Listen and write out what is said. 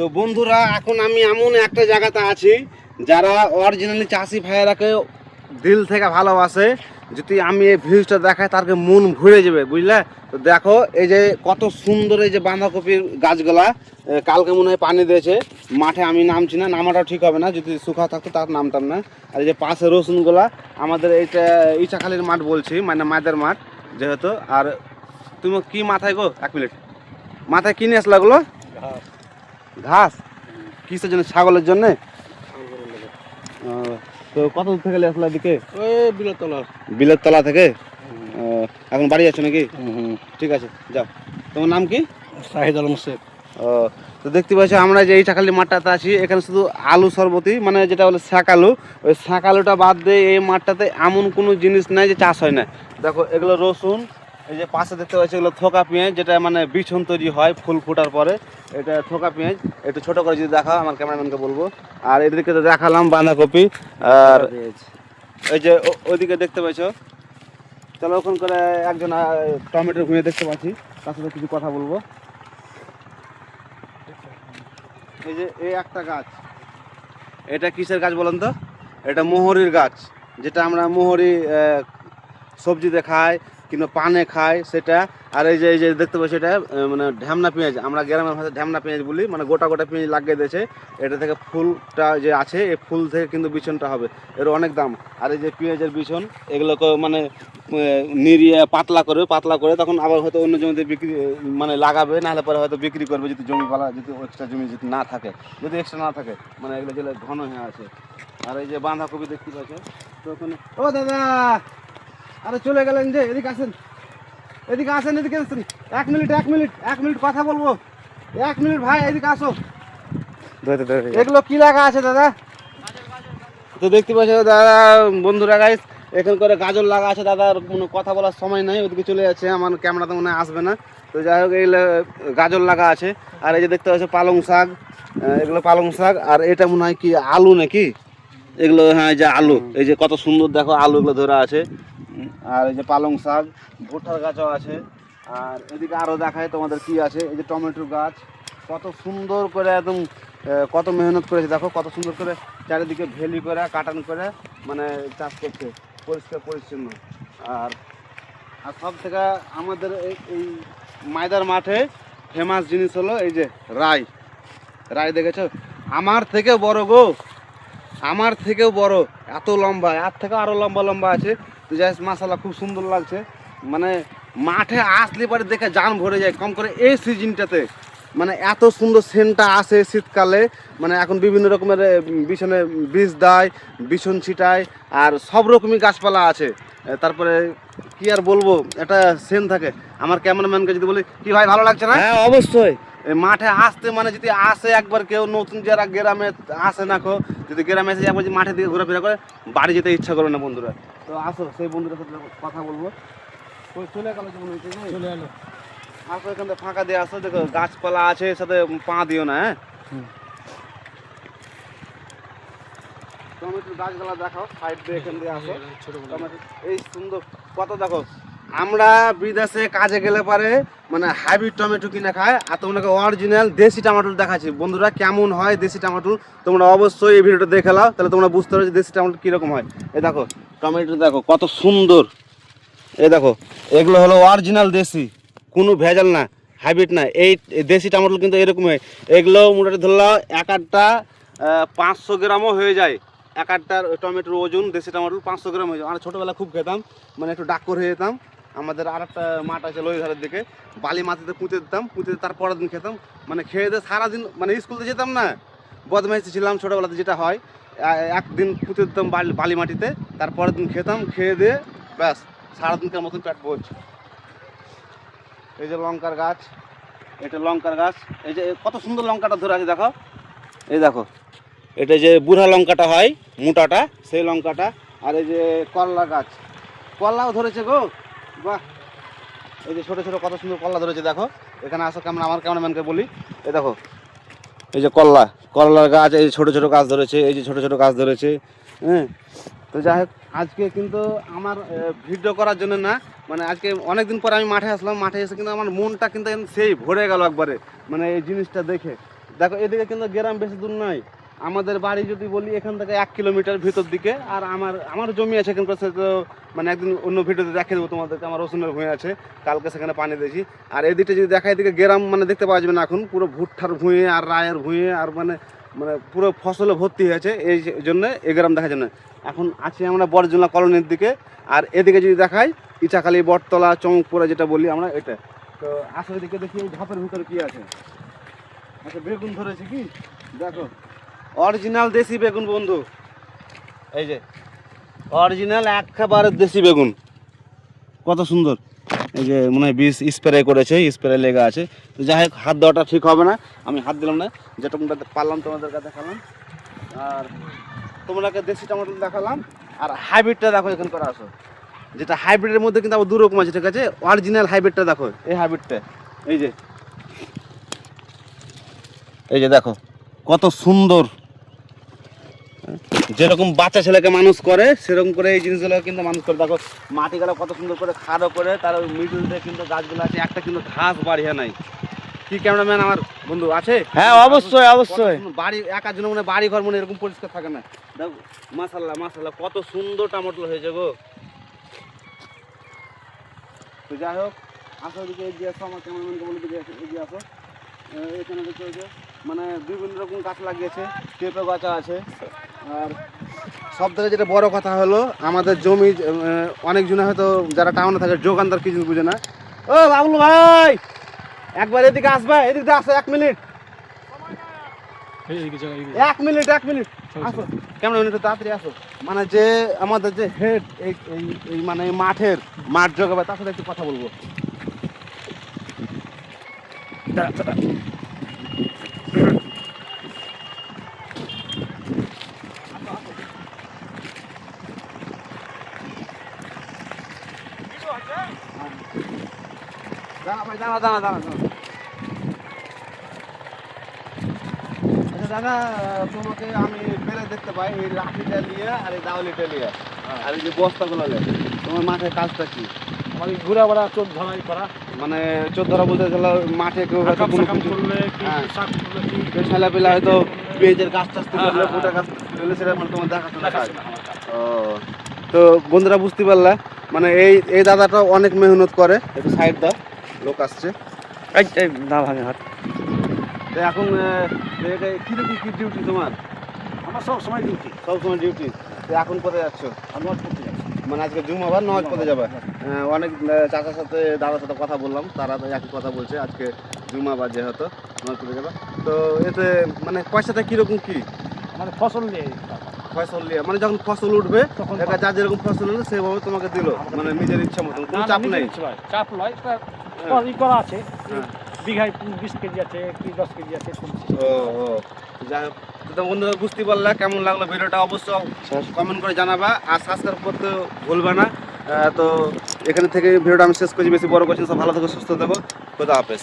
তো বন্ধুরা, এখন আমি এমন একটা জায়গাতে আছি যারা অরিজিনালি চাষি ভাইয়েরাকে দিল থেকে ভালোবাসে। যদি আমি এই ভিউজটা দেখাই, তারকে মন ভরে যাবে, বুঝলে? তো দেখো, এই যে কত সুন্দর এই যে বাঁধাকপির গাছগুলা কালকে মনে হয় পানি দিয়েছে। মাঠে আমি নামছি না, নামাটাও ঠিক হবে না, যদি শুকা থাকতো তার নামতাম না। আর এই যে পাশে রসুনগুলা, আমাদের এইটা ইচাখালির মাঠ বলছি মানে মাদের মাঠ যেহেতু। আর তুমি কি মাথায় গো? এক মিনিট। মাথায় কিনে আসলা গুলো ঘাস? কিসের জন্য? ছাগলের জন্য? তো কত দূর থেকে আসলা এদিকে? ওই বিলতলা। বিলের তলা থেকে এখন বাড়ি যাচ্ছ নাকি? ঠিক আছে যাও। তোমার নাম কি? শাহিদ আলম শেখ ও তো দেখতে পাচ্ছি আমরা যে এই চাকালি মাঠটাতে আছি এখানে শুধু আলু সরবতি মানে যেটা বলে শাকালু ওই শাকালুটা বাদ দিয়ে এই মাঠটাতে এমন কোনো জিনিস নাই যে চাষ হয় না। দেখো এগুলো রসুন এই যে পাশে দেখতে পাচ্ছি এগুলো থোকা পেঁয়াজ, যেটা মানে বিছন তৈরি হয় ফুল ফোটার পরে। এটা থোকা পেঁয়াজ, একটু ছোট করে যদি দেখা আমার ক্যামেরাম্যানকে বলব। আর এদিকে তো দেখালাম বাঁধাকপি, আর এই যে ওইদিকে দেখতে পাচ্ছ চলো ওখান করে একজন টমেটো ঘুরে দেখতে পাচ্ছি, তার সাথে কিছু কথা বলব। এই যে এই একটা গাছ। এটা কিসের গাছ বলেন তো? এটা মোহরির গাছ, যেটা আমরা মোহরি সবজিতে খাই কিংবা পানে খায় সেটা, আর এই যে এই যে দেখতে পাচ্ছি এটা মানে ঢ্যামনা পেঁয়াজ, আমরা গ্রামের ভাষায় ঢ্যামনা পেঁয়াজ বলি মানে গোটা গোটা পেঁয়াজ লাগিয়ে দিয়েছে, এটা থেকে ফুলটা যে আছে, এই ফুল থেকে কিন্তু বিছনটা হবে, এর অনেক দাম, আর এই যে পেঁয়াজের বিছন, এগুলোকে মানে নিরিয়ে পাতলা করবে পাতলা করে তখন আবার হয়তো অন্য জমিতে বিক্রি মানে লাগাবে, নাহলে পরে হয়তো বিক্রি করবে, যদি জমি পালা, যদি এক্সট্রা জমি যদি না থাকে, যদি এক্সট্রা না থাকে মানে এগুলো যেগুলো ঘন হয়ে আছে, আর এই যে বাঁধাকপি দেখতে পাচ্ছে, তো ওখানে ও দাদা! আরে চলে গেলেন যে এদিকে আসেন। এদিকে আসেন এদিকে আসেন। এক মিনিট এক মিনিট এক মিনিট কথা বলব। এক মিনিট ভাই এদিকে আসো। এগুলো কি লাগা আছে দাদা? তো দেখতে পাচ্ছ দাদা বন্ধুরা গাইস এখান করে গাজর লাগা আছে দাদার কোনো কথা বলার সময় নাই ওদিকে চলে যাচ্ছে আমার ক্যামেরাতে মনে হয় আসবে না। তো যাই হোক এই গাজর লাগা আছে আর এই যে দেখতে পাচ্ছ পালং শাক এগুলো পালং শাক আর এটা মনে হয় কি আলু নাকি? এগুলো হ্যাঁ যে আলু এই যে কত সুন্দর দেখো আলু এগুলো ধরা আছে। আর এই যে পালং শাক, ভুট্টার গাছও আছে। আর এদিকে আরও দেখায় তোমাদের কি আছে, এই যে টমেটোর গাছ। কত সুন্দর করে একদম কত মেহনত করেছে, দেখো, কত সুন্দর করে চারিদিকে ভেলি করে, কাটান করে মানে চাষ করছে, পরিষ্কার পরিচ্ছন্ন। আর আর সব থেকে আমাদের এই এই মায়দার মাঠে ফেমাস জিনিস হলো এই যে রাই। রাই দেখেছ? আমার থেকে বড় গো, আমার থেকেও বড়, এত লম্বা, এর থেকে আরও লম্বা লম্বা আছে। তো যাই মাসাল্লাহ খুব সুন্দর লাগছে। মানে মাঠে আসলে পরে দেখে জান ভরে যায়, কম করে এই সিজনটাতে। মানে এত সুন্দর সেন্টটা আসে শীতকালে। মানে এখন বিভিন্ন রকমের বিছনে বীজ দেয় বিছন ছিটায়, আর সব রকমই গাছপালা আছে। তারপরে কি আর বলব, একটা সেন থাকে। আমার ক্যামেরাম্যানকে যদি বলি, কি ভাই, ভালো লাগছে না? হ্যাঁ অবশ্যই। মাঠে আসতে মানে যদি আসে একবার কেউ নতুন যারা গ্রামে আসে না কো যদি গ্রামে এসে একবার মাঠের দিকে ঘোরাফেরা করে বাড়ি যেতে ইচ্ছা করে না বন্ধুরা। তো আসো সেই বন্ধুদের সাথে কথা বলব। চলে গেল? চলে এলো। আসো এখান থেকে ফাঁকা দিয়ে আসো। দেখো গাছপালা আছে এর সাথে পা দিও না হ্যাঁ। টমেটোর গাছগুলা দেখো সাইড দিয়ে এখান দিয়ে আসো। টমেটো এই সুন্দর কত দেখো আমরা বিদেশে কাজে গেলে পারে মানে হাইব্রিড টমেটো কিনে খায়, আর তোমাকে অরিজিনাল দেশি টমেটো দেখাচ্ছি। বন্ধুরা, কেমন হয় দেশি টমেটো তোমরা অবশ্যই এই ভিডিওটা দেখে নাও, তাহলে তোমরা বুঝতে পারবে যে দেশি টমেটো কীরকম হয়। এ দেখো, টমেটো দেখো, কত সুন্দর। এ দেখো, এগুলো হলো অরিজিনাল দেশি, কোনো ভেজাল না হাইব্রিড না। এই এই দেশি টমেটো কিন্তু এরকম হয়। এগুলো মোটামুটি ধরলাম এক আটটা পাঁচশো গ্রামও হয়ে যায়। এক আটটার টমেটোর ওজন দেশি টমেটো পাঁচশো গ্রাম হয়ে যায়। আমরা ছোটোবেলা খুব খেতাম মানে একটু ডাক্কর হয়ে যেতাম আমাদের আর একটা মাঠ আছে লোহিধারের দিকে। বালি মাটিতে পুঁতে দিতাম, পুঁতে তার পরের দিন খেতাম। মানে খেয়ে দিয়ে সারাদিন মানে স্কুলে যেতাম না। বদমাইশি ছিলাম ছোটোবেলাতে যেটা হয়। একদিন পুঁতে দিতাম বালি বালি মাটিতে তারপরের দিন খেতাম, খেয়ে দিয়ে ব্যাস, সারাদিনকার মতন পেট বোঝ এই যে লঙ্কার গাছ, এটা লঙ্কার গাছ। এই যে কত সুন্দর লঙ্কাটা ধরে আছে, দেখো। এই দেখো, এটা যে বুড়া লঙ্কাটা হয়, মোটাটা, সেই লঙ্কাটা। আর এই যে করলা গাছ। করলাও ধরেছে গো। বাহ। এই যে ছোটো ছোটো কত সুন্দর করলা ধরেছে, দেখো। এখানে আসো কেমন, আমার ক্যামেরাম্যানকে বলি। এই দেখো, এই যে করলা করলার গাছ, এই ছোটো ছোটো গাছ ধরেছে, এই যে ছোটো ছোটো গাছ ধরেছে হ্যাঁ। তো যাই হোক, আজকে কিন্তু আমার ভিডিও করার জন্য না মানে আজকে অনেক দিন পর আমি মাঠে আসলাম, মাঠে এসে কিন্তু আমার মনটা কিন্তু সেই ভরে গেল একবারে মানে এই জিনিসটা দেখে। দেখো, এদিকে কিন্তু গ্রাম বেশি দূর নয় আমাদের বাড়ি যদি বলি, এখান থেকে এক কিলোমিটার ভিতর দিকে, আর আমার আমার জমি আছে এখানকার তো মানে একদিন অন্য ভিডিওতে দেখে দেবো তোমাদেরকে, আমার রসুনের ভূঁই আছে, কালকে সেখানে পানি দিয়েছি। আর এদিকে যদি দেখা এদিকে গ্রাম মানে দেখতে পাওয়া যাবে না এখন, পুরো ভুট্টার ভুঁয়ে আর রায়ের ভুঁয়ে আর মানে মানে পুরো ফসলে ভর্তি হয়েছে, এই জন্য এই গ্রাম দেখা যায় না এখন আছি আমরা বরজলা কলোনির দিকে, আর এদিকে যদি দেখাই ইচাখালি বটতলা চমকপুরা যেটা বলি আমরা, এটা। তো আসলে দিকে দেখি, এই ঝাপের ভিতরে কি আছে? আচ্ছা বেগুন ধরেছে কি? দেখো। অরিজিনাল দেশি বেগুন, বন্ধু। এই যে, অরিজিনাল একেবারে দেশি বেগুন। কত সুন্দর। এই যে, মনে হয় বিষ স্প্রে করেছে স্প্রে লেগে আছে। তো যাই হোক, হাত দেওয়াটা ঠিক হবে না। আমি হাত দিলাম না। যেটা পারলাম, তোমাদেরকে দেখালাম। আর তোমরাকে দেশি টমেটো দেখালাম। আর হাইব্রিডটা দেখো, এখানে করা আসো। যেটা হাইব্রিডের মধ্যে কিন্তু আবার দু রকম আছে, ঠিক আছে? অরিজিনাল হাইব্রিডটা দেখো, এই হাইব্রিডটা এই যে এই যে দেখো, কত সুন্দর। যেরকম বাচ্চা ছেলেকে মানুষ করে সেরকম করে এই জিনিসগুলো কিন্তু মানুষ করে। দেখো মাটিগুলো কত সুন্দর করে খাড়ো করে তার মিডল দিয়ে কিন্তু গাছগুলো আছে একটা কিন্তু ঘাস বাড়িয়ে নাই। কি ক্যামেরাম্যান আমার বন্ধু আছে? হ্যাঁ অবশ্যই অবশ্যই। বাড়ি একার জন্য মানে বাড়ি ঘর মানে এরকম পরিষ্কার থাকে না। দেখো মাসাল্লাহ মাসাল্লাহ কত সুন্দর টমেটো হয়েছে গো। তো যাই হোক আসো দিকে এগিয়ে আসো আমার ক্যামেরাম্যানকে বলে দিকে এগিয়ে আসো। এখানে দেখতে হয়েছে মানে বিভিন্ন রকম গাছ লাগিয়েছে পেঁপে গাছ আছে আর সব থেকে যেটা বড় কথা হলো আমাদের জমি আহ, অনেকজনে হয়তো যারা টাউনে থাকে যোগানদার কিছু বুঝে না। ও বাবলু ভাই একবার এদিকে আসবে এদিকে আসো এক মিনিট। এক মিনিট এক মিনিট। আসো। কেমন একটু তাড়াতাড়ি আসো। মানে যে আমাদের যে হেড এই এই মানে মাঠের মাঠ জগাবে তার সাথে একটু কথা বলব। দাঁড়া ভাই দাঁড়া দাঁড়া দাঁড়া আচ্ছা দাদা তোমাকে আমি দেখতে পাই নিয়ে আর তোমার কাজটা কি আমাদের ঘুরা বেড়া চোখ ধরাই করা মানে চোদ্দরা বলতে গেলে মাঠে কেউ হ্যাঁ। ছেলে পেলে হয়তো পেঁয়াজের গাছ টাছ হ্যাঁ, হ্যাঁ, গাছ সেটা মানে তোমার দেখাশোনা। ও তো বন্ধুরা বুঝতে পারলা মানে এই এই দাদাটা অনেক মেহনত করে। একটু সাইড দাও লোক আসছে। না ভাঙে হাত। তো এখন কীরকম কি ডিউটি তোমার? আমার সব সময় ডিউটি সবসময় ডিউটি তো এখন কোথায় যাচ্ছ? আমি নোট করতে যাচ্ছি। মানে আজকে জুম আবার নামাজ পড়তে যাবে? অনেক চাচার সাথে দাদার সাথে কথা বললাম তারা তো একই কথা বলছে আজকে জুমাবার যেহেতু নামাজ পড়তে যাবে। তো এতে মানে পয়সাটা কীরকম কি? মানে ফসল নিয়ে ফসল নিয়ে মানে যখন ফসল উঠবে তখন একা যার যেরকম ফসল হলো সেভাবে তোমাকে দিল। মানে নিজের ইচ্ছা মতন কোনো চাপ নেই। চাপ নয় হ্যাঁ। ই করা আছে। বিঘায় বিশ কেজি আছে কি দশ কেজি আছে ও ও যাই হোক তো বন্ধুরা বুঝতে পারলা কেমন লাগল ভিডিওটা অবশ্যই কমেন্ট করে জানাবা আর সাবস্ক্রাইব করতে ভুলবে না। তো এখানে থেকে ভিডিওটা আমি শেষ করছি বেশি বড় করছি সব ভালো থাকো সুস্থ থাকো খোদা হাফেজ।